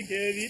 і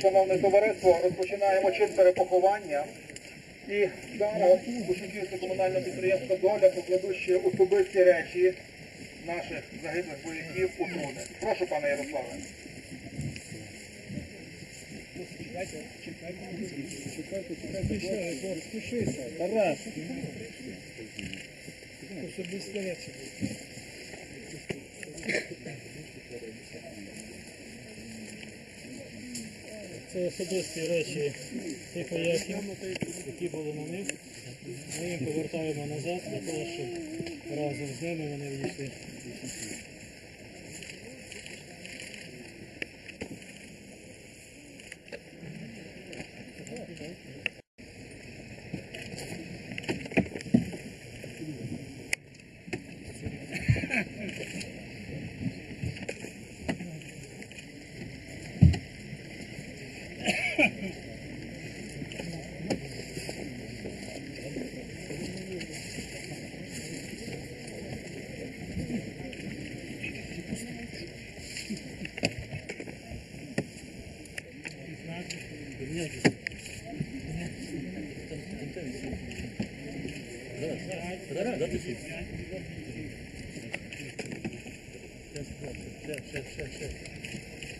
Шановне товариство, розпочинаємо чин перепоховання. І зараз Кушниківське комунальне підприємство Доля покладуще особисті речі наших загиблих вояків у труни. Прошу, пане Ярославе. Тарас, це особисті речі тих вояків, які були на них. Ми їм повертаємо назад для того, щоб разом з ними вони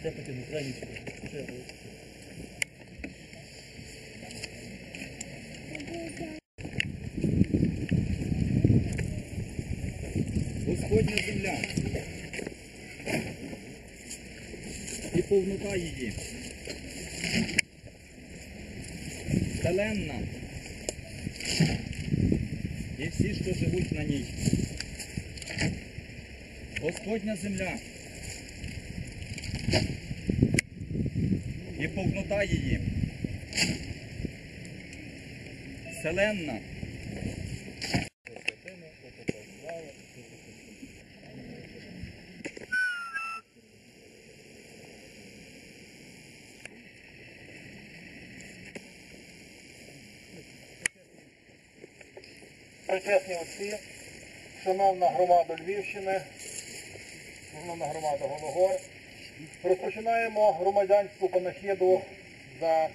відійшли. Господня земля і повнота її. Вселенна і всі, що живуть на ній. Господня земля повнота її. Вселенна Причесні отці, шановна громада Львівщини, шановна громада Гологор, розпочинаємо громадянську панахіду за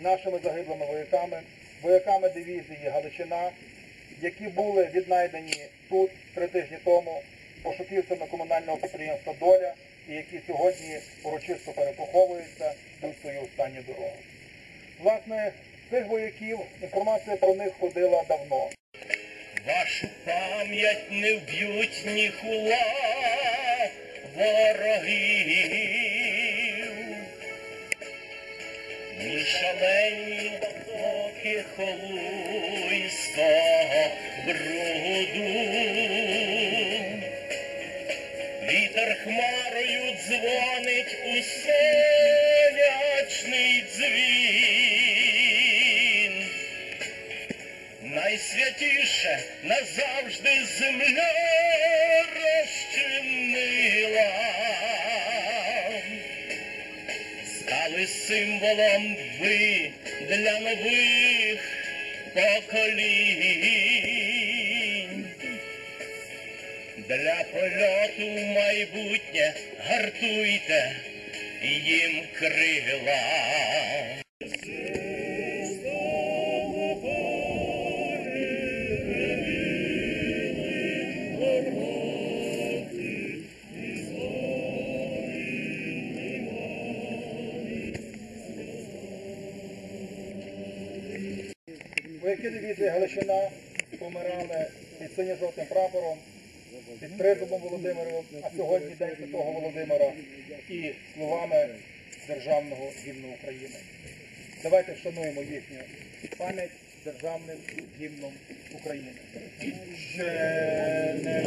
нашими загиблими вояками, вояками дивізії Галичина, які були віднайдені тут три тижні тому пошуківцями комунального підприємства Доля і які сьогодні урочисто перепоховуються йдуть свою останню дорогу. Власне, цих вояків інформація про них ходила давно. Вашу пам'ять не вб'ють ніхула ворогів, ні шалені поки холуйського бруду. Вітер хмарою дзвонить у сонячний дзвін. Найсвятіше назавжди земля символом ви для нових поколінь. Для польоту в майбутнє гартуйте їм крила. Вояки дивізії Галичина помирали під синьо-жовтим прапором, під тризубом Володимиром, а сьогодні День Святого Володимира і словами Державного гімну України. Давайте вшануємо їхню пам'ять державним гімном України. Ще не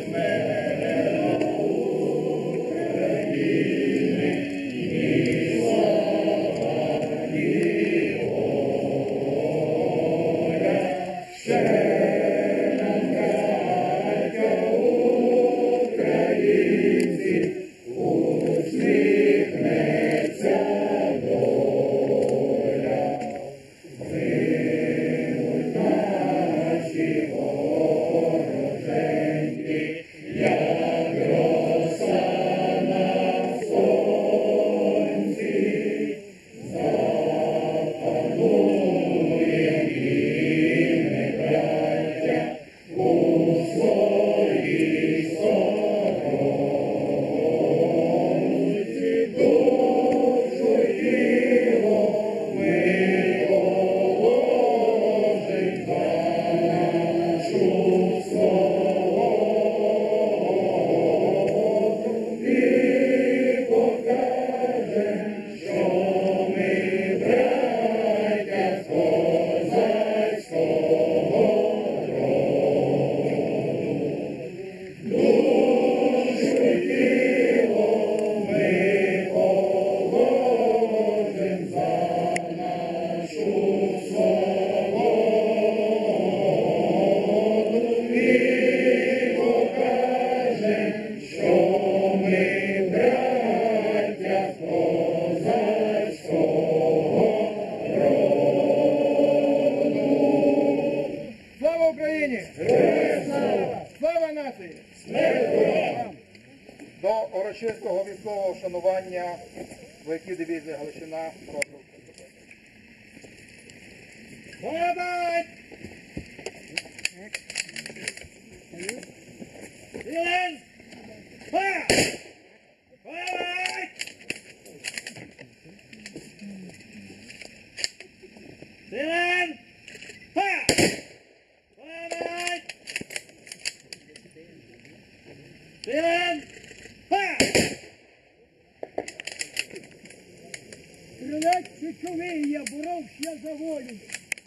боровся за волю,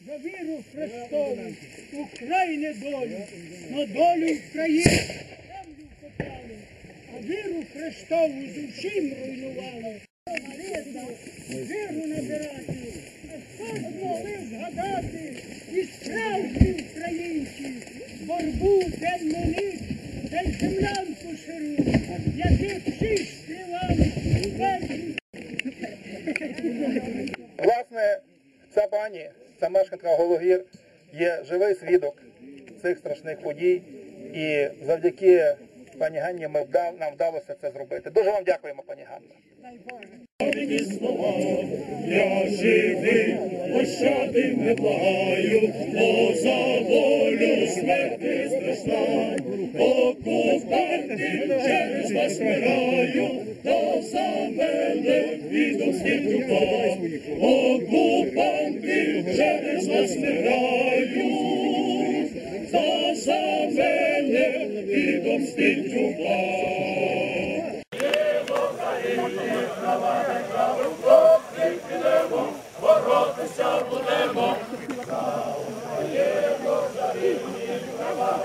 за віру Христову, України долю, на долю України землю копали, а віру Христову душім руйнували. Віру набирати, а хто ж могли згадати і справжні українці, темну ніч, та й землянку ширу, яких всі співали, пані, ця мешканка Гологір, є живий свідок цих страшних подій. І завдяки пані Ганні ми вдав, нам вдалося це зробити. Дуже вам дякуємо, пані Ганна. Я живий, пощади не благаю, бо за волю смерти страждаю. Окупанти через вас вмираю, то за мене відом скільки впав. Окупанти через вас вмираю, то за мене відом скільки впав права держави, хлопці підемо, боротися будемо. За Україну рівні права.